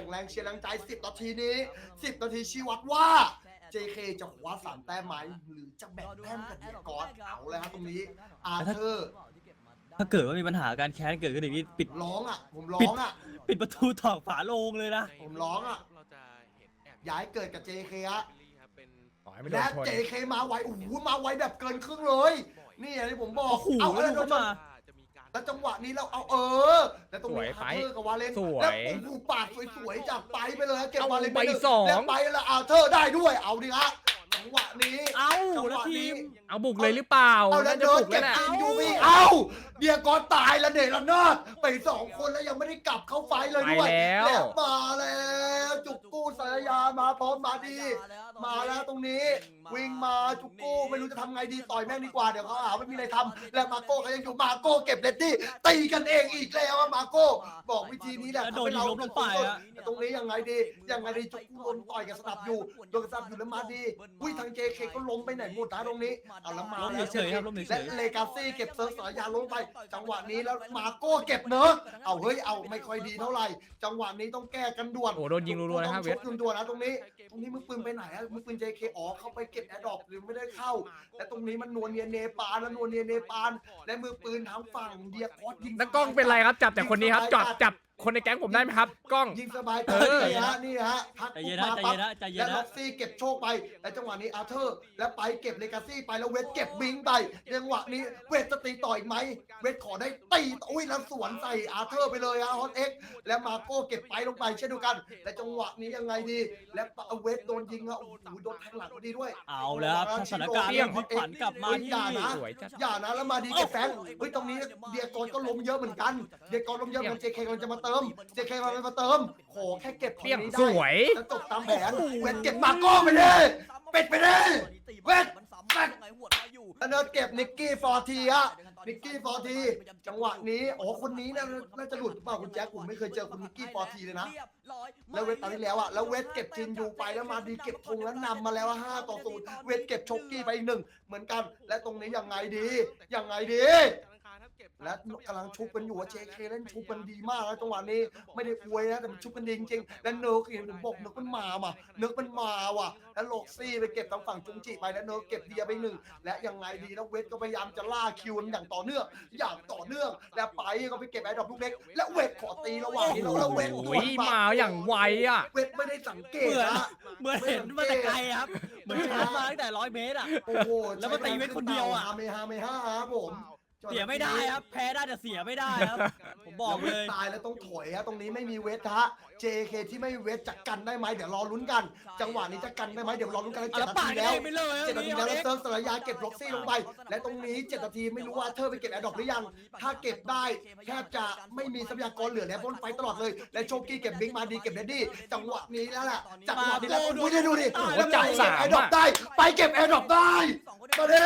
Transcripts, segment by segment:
ส่งแรงเชียร์แรงใจ 10 นาทีนี้ 10 นาทีชี้วัดว่า JK จะคว้าสามแต้มไหมหรือจะแบ่งแต้มกับเดียกอนเอาเลยครับตรงนี้อาเธอร์ถ้าเกิดว่ามีปัญหาการแค้นเกิดขึ้นอีกนี่ปิด ร้องอะ ผมร้องอะ ปิดประตูถอกฝาโลงเลยนะ ผมร้องอะเราจะเห็นแอบย้ายเกิดกับ JK ฮะครับเป็นต่อให้ไม่โดและ นชน JK มาไวโอ้โหมาไวแบบเกินครึ่งเลย นี่อย่างที่ผมบอก โอ้โหเอาแล้วแล้วดูโดเข้านชน มาจะมีการ แล้วจังหวะนี้เราเอาเออ แล้วตรงนี้สวยฮาไปร์เทอร์กับวาเลนสวยแล้วโอ้โหปาดสวยๆจากไปไปเลยฮะเก็บเอาวาเลนไปหนึ่สอง แล้วไปแล้วอาเธอร์ได้ด้วยเอาดิฮะจังหวะนี้ เอ้าจังหแล้ววะทีนี้มเอาบุกเลยหรือเปล่าเอาแล้วน่าจะเดินบุกแล้เก็วบแหละกินยูวีเอ้า เดียกอนตายแล้วเดละเนิดไปสองคนแล้วยังไม่ได้กลับเข้าไฟเลยด้วยไปแล้วแล้วมาแล้ว จุกกู้สายยามาพร้อมมาดี มาแล้วตรงนี้ วิ่งมาจุกกู้ไม่รู้จะทำไงดีต่อยแม่งดีกว่าเดี๋ยวเขาหาไม่มีอะไรทำและมาโก้เขายังอยู่มาโก้เก็บเลตตี้ตีกันเองอีกแล้วอะมาโก้ บอกวิธีนี้แหละแล้วโดนยิงล้มลงไปอะ แต่ตรงนี้ยังไงดี ยังไงดีจุกกู้โดนต่อยกับสนับอยู่โดนสนับอยู่แล้วมาดีอุ้ยทางเจเคก็ล้มไปไหนหมดนะตรงนี้เอาแล้วมาล้มแล้ว เฉยๆครับล้มเฉและยเลกาซี่เก็บเซิร์ฟสายยาลงไปจังหวะนี้แล้วมาโก้เก็บเนอะเอาเฮ้ยเอาไม่ค่อยดีเท่าไหร่ จังหวะนี้ต้องแก้กันด่วนโอ้โหโดนยิงรัวๆนะครับเวทต้องชกด่วนๆนะตรงนี้ ตรงนี้มือปืนไปไหนอะมือปืน JK อ๋อเข้าไปเก็บแอร์ดรอปหรือไม่ได้เข้าและตรงนี้มันนวลเนียเนปาลและนวลเนียเนปาลและมือปืนทางฝั่งเดียคอสยิง นักกล้องเป็นไรครับจับแต่คนนี้ครับจับจับ คนในแก๊งผมได้ไหมครับ กล้อง ยิงสบายใจเออ นี่ฮะนี่ฮะพักใจเย็นนะปุ๊บใจมาเย็นปั๊บนะใจเย็นและล็นะ อกซี่เก็บโชคไป และจังหวะนี้อาร์เธอร์ และไปเก็บเลกาซี่ไปแล้วเวทเก็บบิงไปจังหวะนี้เวทจะตีต่ออีกไหมเวทขอได้ตีอุ้ยแล้วสวนใส่อาร์เธอร์ไปเลยฮะฮอตเอ็กและมาโก้เก็บไปลงไปเช่นเดียวกัน และจังหวะนี้ยังไงดี และเวทโดนยิงอะโอ้โหโดนแทงหลังพอดีด้วย เอาแล้วครับสถานการณ์เปรี้ยงพลิกผันกลับมาที่อย่านะสวยจัด อย่านะแล้วมาดีเก็บแฟงเฮ้ยตรงนี้เดียกอนก็ล้มเยอะเหมือนกัน เดียกอนล้มเยอะเหมือนเจเคกำลังจะมาเติมเจเคกำลังจะมาเติมโหแค่เก็บตรงเปรี้ยงนี้สได้วยจะจบตามแผนเวทเก็บมาโก้ไปเลยเป็ดไปเลยเวทแฟงแล้วเนิร์ดเก็บนิกกี้ฟอร์ทีฮะนิกกี้ฟอร์ทีจังหวะนี้โอ้คนนี้น่าน่าจะหลุดหรือเปล่าคุณแจ็คผมไม่เคยเจอคุณนิกกี้ฟอร์ทีเลยนะ แล้วเวทตอนที่แล้วอะแล้วเวทเก็บจินยูไปแล้วมาดีเก็บธงแล้วนำมาแล้วห้าต่อศูนย์เวทเก็บชกกี้ไปอีกหนึ่งเหมือนกัน และตรงนี้ยังไงดียังไงดี และกำลังชุบกันอยู่ว่าเจเคเล่นชุบกันดีมากแล้วจังหวะนี้ไม่ได้อวยนะแต่มันชุบกันดีจริงๆและเนิร์กเห็นผมบอกเนิร์กมันมาว่ะเนิร์กมันมาว่ะ แล้วโลกซี่ไปเก็บทางฝั่งจุงจิไปแล้วเนิร์กเก็บเดียไปหนึ่งและยังไงดีแล้วเวทก็พยายามจะล่าคิวมันอย่างต่อเนื่องอย่างต่อเนื่อง และไปก็ไปเก็บไอ้ดอกลูกเล็ก และเวทขอตีระหว่างนี้แล้วแล้วเวทโอ้ยมาอย่างไวอะ เวทไม่ได้สังเกตเหมือนนะเหมือนเห็นมาแต่ไกลครับเหมือนชาร์จมาตั้งแต่ร้อยเมตรอะโอ้โหแล้วมาตีเวทคนเดียวอะฮาเมฮาเมฮ่าครับผม เสียไม่ได้ครับ แพ้ได้แต่เสียไม่ได้ครับ ผมบอกเลยตายแล้วต้องถอยฮะตรงนี้ไม่มีเวทฮะ JK ที่ไม่มีเวทจะกันได้ไหมเดี๋ยวรอลุ้นกัน จังหวะนี้จะกันได้ไหมเดี๋ยวรอลุ้นกันเจ็ดแล้วนาปาทีดกันแล้วเองไปเลยครับเจ็ดนาทีนี่แล้วเอาแล้วเซิร์ฟสรยาเก็บล็อกซี่ลงไป และตรงนี้เจ็ดนาทีไม่รู้ว่าเธอไปเก็บแอร์ดรอปหรือยัง ถ้าเก็บได้แทบจะไม่มีทรัพยากรเหลือแล้วเพราะมันไฟตลอดเลย และโชกี้เก็บบิงมาดีเก็บเดดดี้จังหวะนี้แล้วแหละจังหวะนี้แล้วดูดิดูดิแล้วจับสามแอร์ดรอปได้ ไปเก็บแอร์ดรอปได้ มาดิ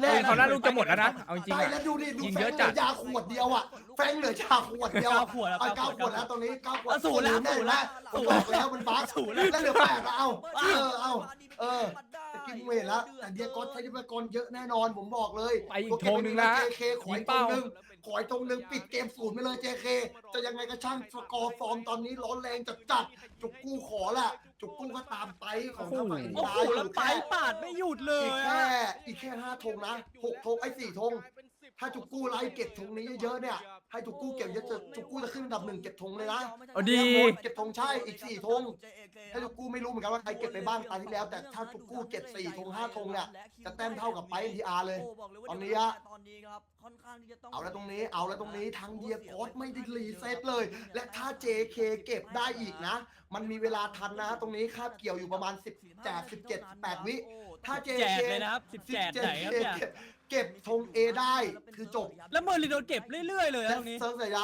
เฮ้ยเขาน่าลูกจะหมดแล้วนะเอาจริงได้ๆอะแล้วดูดิดูยิงแฟเยงอะเหจัลืด อยาขวดเดียวอะแฟงเหลือยาขวดเดียวเก้าขวดแล้วเอาเก้าเก้าขขววดดแล้วตรงนี้เก้าขวดอะศูนย์แล้วแน่ศูนย์แล้วศูผมนย์บอกแล้วมันบัสศูนย์แล้ว แล้วเหลือแปดแล้วเอาเออเอา เออ จะกินเวทแล้วแต่เดียกอนใช้ยุทธกรเยอะแน่นอนผมบอกเลยไปอีกธงหนึ่งนะเจเคขออีกธงหนึ่งขออีกธงหนึ่งปิดเกมศูนย์ไปเลยเจเคจะยังไงก็ช่างสกอร์ฟอร์มตอนนี้ร้อนแรงจัดจัดๆจุกกู้ขอแหละ จุกกู้ก็ตามไปของทางฝั่งอินโอ้ดาโหอแล้วยู่ไปแค่ปาดไม่หยุดเลอียกอะ แค่อีกแค่ห้าธงนะหกธงไอ้สี่ธง ถ้าจุกกู้ไล่เก็บธงนี้เยอะๆเนี่ย ให้จุกกู้เก็บเยอะจะจุกกู้จะขึ้นอันดับหนึ่งเก็บธงเลยนะเอาดี เก็บธงใช่อีกสี่ธงถ้าจุกกู้ไม่รู้เหมือนกันว่าใครเก็บไปบ้างตาที่แล้ว แต่ถ้าจุกกู้เก็บสี่ธงห้าธงเนี่ยจะแต้มเท่ากับไปเอ็นทีอาร์เลย ตอนนี้อะตอนนี้ครับค่อนข้างที่จะต้องเอาแล้วตรงนี้เอาแล้วตรงนี้ทางเดียกอสไม่ได้รีเซ็ตเลย และถ้า JK เก็บได้อีกนะ มันมีเวลาทันนะ ตรงนี้คาบเกี่ยวอยู่ประมาณ10แจก17 18วิถ้าแจ JK กเลยนะครับสิบแจกไหนครับเนี่ย เก็บเก็บธง A ได้คือจบแล้วเมอร์ลินโดนเก็บเรื่อยๆเลยและนะตรงนี้เซิร์ฟสายยา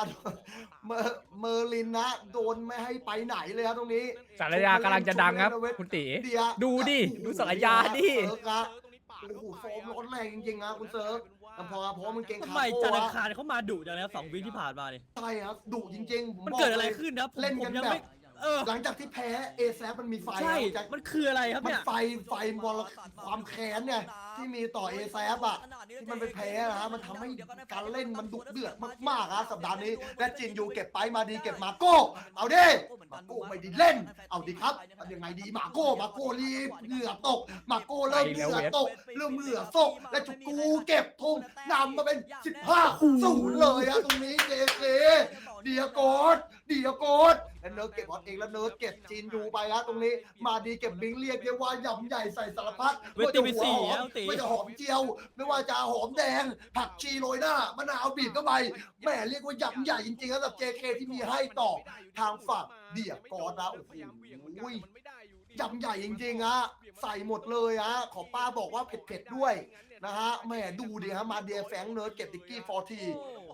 เมอร์เมอร์ลินนะ โดนไม่ให้ไปไหนเลยครับตรงนี้ สารยากำลังจะดังครับคุณตีเดียดูดิ ดูสารยาดิเซิร์ฟนะโอ้โหโฟมร้อนแรงจริงๆนะคุณเซิร์ฟแต่พอพอมันเก่งทำขาไมโก้จันทร์อัอะงคารเขามาดุจังเลยครับสองวีคที่ผ่านมาเนี่ยใช่ครับดุจริงๆผมมันบเกิดอะไรขึ้นนะผมเล่นผมกันยังแบไม่บเออหลังจากที่แพ้เอแซมันมีไฟใช่แจ็คมันคืออะไรครับมันเนี่ยไฟไฟมรความแค้นไงที่มีต่อเอแซอะที่มันไปแพ้นะฮะมันทำให้การเล่นมันดุเดือดมากๆฮะสัปดาห์นี้และจินยูเก็บไปมาดีเก็บมาโก้เอาดิมาโก้ไม่ดีเล่น เอาดีครับทำยังไงดีมาโก้มาโก้รีบเหงื่อตกมาโก้เริ่มเหงื่อตกเริ่มเหงื่อตกและจุกูเก็บธงนำมาเป็น 15ศูนย์เลยฮะตรงนี้เจเเดียโกดเดียโกดและเนิร์ดเก็บบอลเองแล้วเนิร์ดเก็บจีนดูไปฮะตรงนี้ มาดีเก็บบิงเรียกได้ว่ายำใหญ่ใส่สารพัดเวทีไปสี่ไม่ว่าจะหัวหอแล้วมตีไม่จะหอมเจียว ไม่ว่าจะหอมแดง ผักชีโรยหน้ามะนาวบีบเข้าไปแหม่เรียกว่ายำใหญ่จริงๆครับ JK ที่มีให้ต่อทางฝั่งเดียกอดนะโอ้โหยำใหญ่จริงๆฮะใส่หมดเลยฮะขอป้าบอกว่าเผ็ดๆด้วยนะฮะแหม่ดูดิฮะมาเดียแฟงเนิร์ดเก็บติกกี้ฟอร์ที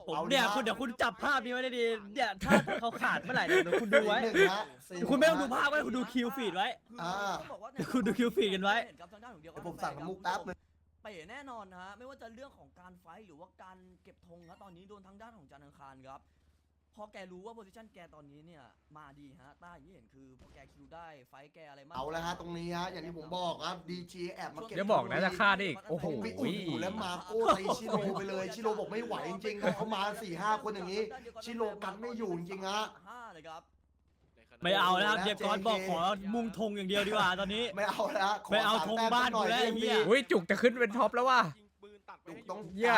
ผมเอาดิเนี่ยฮะคุณเดี๋ยวคุณจับภาพนี้ไว้ได้ดีเนี่ยถ้าเขาขาดเมื่อไหร่เนี่ยเดี๋ยวคุณดูไว้หนึ่งฮะสี่คุณไม่ต้องดูภาพไว้คุณดูคิวฟีดไว้ อ่า คุณดูคิวฟีดกันไว้เดี๋ยวผมสั่งน้ำมูกแป๊บนึงเป๋แน่นอนนะฮะไม่ว่าจะเรื่องของการไฟท์หรือว่าการเก็บธงนะตอนนี้โดนทางด้านของจันทร์อังคารครับพ อแกรู้ว่าโพซิชันแกตอนนี้เนี่ยมาดีฮะต้าอย่างที่เห็นคือพอแกคิวได้ไฟท์แกอะไรมากเอาละฮะตรงนี้ฮะอย่างที่ผมบอกครับดีจีแอบมาเก็บอย่าบอกนะจะฆ่าได้อีกโอ้โหวิโอ้โหแล้วมาโก้ตีชิโร่ไปเลยชิโร่บอกไม่ไหวจริงๆนะเขามาสี่ห้าคนอย่างนี้ ชิโร่กันไม่อยู่จริงๆฮะ ห้าเลยครับ ไม่เอาแล้วครับโอ้โหเดียกอนบอกขอมุงธงอย่างเดียวดีกว่าตอนนี้ ไม่เอาแล้วขไม่เอาสธงแต้มบ้านสักหน่อยกูแล้วไอ้เหี้ยพี่อุ้ยจุกจะขึ้นเป็นท็อปแล้วว่ะจุกต้องเหี้ย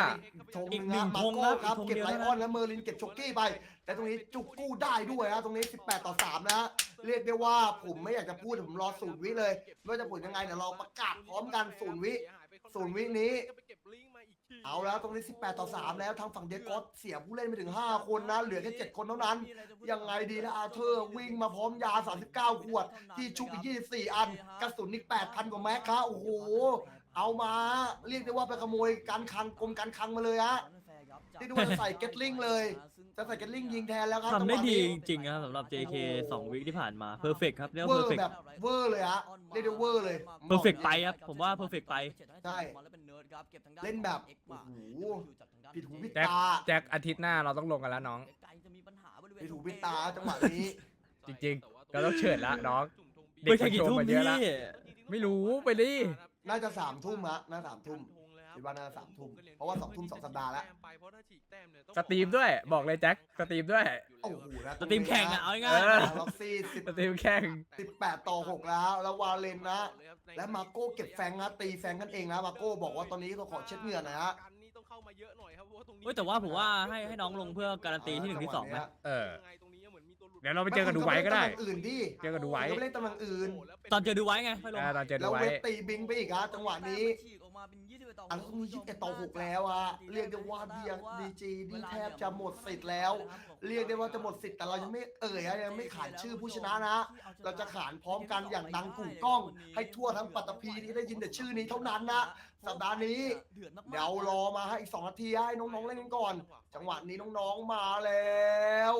ธงอีกหนึ่งหนึ่งนะมาธงโก้นะครับครับอีกธงเก็บเดียวไลนะ ออนและเมอร์ลินเก็บช็อกกี้ไป แต่ตรงนี้จุกกู้ได้ด้วยฮะตรงนี้ 18 ต่อ 3 นะฮะเรียกได้ว่าผมไม่อยากจะพูดผมรอศูนย์วิเลยไม่ว่าจะผลยังไงเดี๋ยวเราประกาศพร้อมกันศูนย์วิศูนย์วินี้ เอาแล้วตรงนี้ 18 ต่อ 3 แล้วทางฝั่งเดกอสเสียผู้เล่นไปถึง 5 คนนะ เหลือแค่ 7 คนเท่านั้น ยังไงดีนะอาเธอร์วิ่งมาพร้อมยา 39 ขวด ที่ชุบอีก 24 อัน กระสุนอีก 8,000 กว่าแม็กครับโอ้โห เอามาเรียกได้ว่าไปขโมยการคังกรมการคังมาเลยฮะที่ดูว่าจะใส่เก็ตลิงเลย จะใส่เก็ตลิงยิงแทนแล้วครับทำได้จังหวะดีนี้จริงๆนะครับสำหรับ JK 2วิคที่ผ่านมาเพอร์เฟกครับเรียกเวว่าอเพอร์ร์เฟกแบบเวอร์เลยฮะเรียกได้เวอร์เลย perfect ไปครับผมว่า perfect ไป ใช่ เล่นแบบโอ้โหผิดหูผิดแจ็คตาแจ็คอาทิตย์หน้าเราต้องลงกันแล้วน้อง ผิดหูผิดตาจังหวะนี้ จริงๆเราต้องเฉิดละน้อง เด็ไม่กใช่มันกี่โชทุ่ว์มมาเยพี่อะละไม่รู้ไปดิ น่าจะสามทุ่มฮะน่าสามทุ่ม คิดว่าน่าจะสามทุ่มเพราะว่าสองทุ่มสองสัปดาห์แล้วสตรีมด้วยบอกเลยแจ็คสตรีมด้วย โอ้โหนะสตรีมแข่งอะเอาง่ายเออ ล็อกซี่สิบ สตรีมแข่ง สิบแปดต่อหกแล้วแล้ววาเลนนะ และมาโก้เก็บแฟงนะตีแฟงกันเองนะมาโก้บอกว่าตอนนี้ก็ขอเช็ดเหงื่อหนะฮะๆเฮ้ยแต่ว่าผมว่าให้ให้น้องลงเพื่อการันตีที่หนึ่งที่สองไหม เออ เดี๋ยวเราไปเจอกันดูไว้ก็ได้ ม่คุณเล่นตำแหน่งอื่นดิเจอกันดูไว้คุณก็ไม่เล่นตำแหน่งอื่น ตอนเจอดูไว้ไงค่อยลง อ่าตอนเจอแล้ดูวไว้ เวทตีบิงไปอีกฮะจังหวะนี้ อันนี้ต้องมี21ต่อ6แล้วอะเรียกได้ว่าเดียดีจีนี่แทบจะหมดสิทธิ์แล้ว เรียกได้ว่าจะหมดสิทธิ์แต่เรายังไม่เอ่ยอะยังไม่ขานชื่อผู้ชนะนะ เราจะขานพร้อมกันอย่างดังกุ่งกล้อง ให้ทั่วทั้งปัตตภีที่ได้ยินแต่ชื่อนี้เท่านั้นนะสัปดาห์นี้เดี๋ยวรอมาให้อีก2นาทีให้น้องๆเล่นกันก่อน จังหวะนี้น้องๆมาแล้ว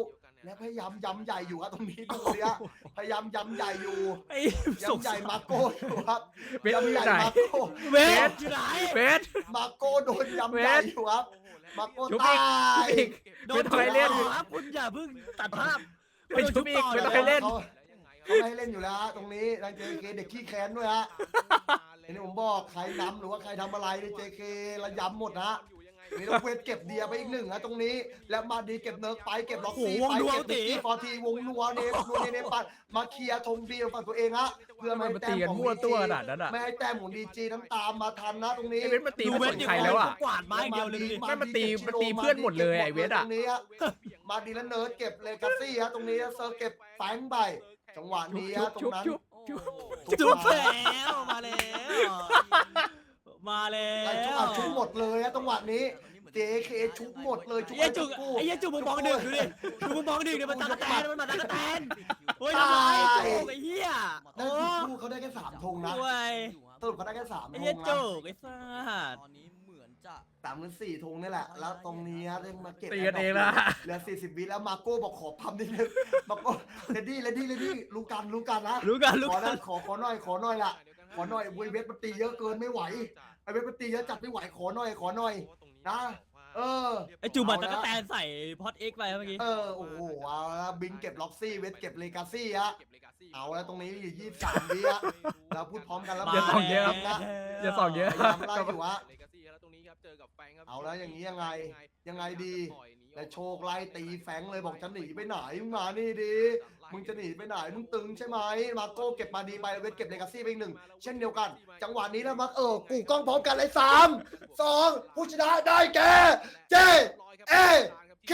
และพยายามย้ำใหญ่อยู่ครับตรงนี้ดูเนี่ยพยายามย้ำใหญ่อยู่ไอ้ย้ำใหญ่มาโก้อยู่ครับเบสย้ำอใหญ่ยู่ไหนมาโก้เวทอยู่ไหนเบส มาโก้โดนย้ำใหญ่อยู่ครับมาโก้ชุบตาอีกยโดไม่นต้องให้เล่นต่อครับคุณอย่าเพิ่งตัดภาพไปชุบอีกไม่ต้องให้เล่น ขาเขาไม่ให้เล่นอยู่แล้วฮะตรงนี้ทางเจเคเด็กขี้แค้นด้วยฮะเห็นที่ผมบอกใครนำหรือว่าใครทำอะไรในเจเคระย้ำหมดนะ มีต้องเวทเก็บเดียไปอีกหนึ่งนะตรงนี้ แล้วมาดีเก็บเนิร์กไปเก็บล็อกซี่โอ้โหวงไปนัวเก็บตีดิกกี้ฟอร์ทีวงนัวเนฟนัวเนเนปัดมาเคลียร์ธงบีฝั่งตัวเองฮะเพื่อไม่มันให้มาแต้ตีมกันของมั่วดีตัวจีขนาดนั้นอะไม่ให้แต้มของดีจีน้ำตามมาทันนะตรงนี้ไอเวสมาตีดูไม่เวสทนอยู่ใครแล้วอะกวาดไม้อย่างเดียวเลยดูดิไม่มาตีมาตีเพื่อนหมดเลยไอ้เวทอะตรงนี้ฮะมาดีแล้วเนิร์ดเก็บเลกาซี่ฮะตรงนี้เซอร์เก็บแฟงไปจังหวะนี้ฮะตรงนั้นชุบชุบจุบแล้วมาแล้ว มาแล้ไอ้ชุบวอะชุบหมดเลยฮะจังหวะนี้ JK ชุบหมดเลยชุบไอ้จุกกู้ไอ้ยัจุกมึงมองหนึ่งดูดิดูมึงมองหนึ่งเดี๋ยวมันตากแตนมันมาตากแตนโอ้ยทำไมจุกไอ้เหี้ยได้โอ้ชุบกู้เขาได้แค่สามธงนะโอ้ยสรุปเขาได้แค่สามไอ้ธเหี้ยงจุนะกไอ้สัสตอนนี้เหมือนจะสามหรือสี่ธงนี่แหละ แล้วตรงนี้ฮะได้มาเก็บตีกันเองละเหลือสี่สิบวิแล้วมาโก้บอกขอพัมนิดนึงมาโก้เลดี้เลดี้เลดี้รู้กันรู้กันนะรู้กันรู้ขอกันะนขอขอหน่อยขอหน่อยละ ขอหน่อยเวยเวทมันตีเยอะเกินไม่ไหว ไอเวทมันตีเยอะจัดไม่ไหวขอหน่อยขอหน่อย นะ เออ ไอจูบัตตะกะแตนใส่พอดเอ็กไปเมื่อกี้ เออโอ้โหเอาละบิงเก็บล็อกซี่เวทเก็บเลกาซี่ฮะ เอาแล้วตรงนี้อยู่ยี่สามวิฮะเราพูดพร้อมกันแล้วอย่าส่องเยอะครับนะอย่าส่องเยอะ พยายามไล่อยู่ฮะ เลกาซี่แล้วตรงนี้ครับเจอกับแฟงครับเอาแล้วอย่างนี้ยังไงยังไงดี แต่โชคไล่ตีแฟงเลยบอกจะหนีไปไหนมึงมานี่ดีมึงจะหนีไปไหนมึงตึงใช่ไหมมาโก้เก็บมาดีไปเวทเก็บเลกาซี่ไปอีกหนึ่งเช่นเดียวกัน จังหวะนี้นะมักเออกูกล้องพร้อมกันเลยสามสองผู้ชนะได้แก่เจเอเค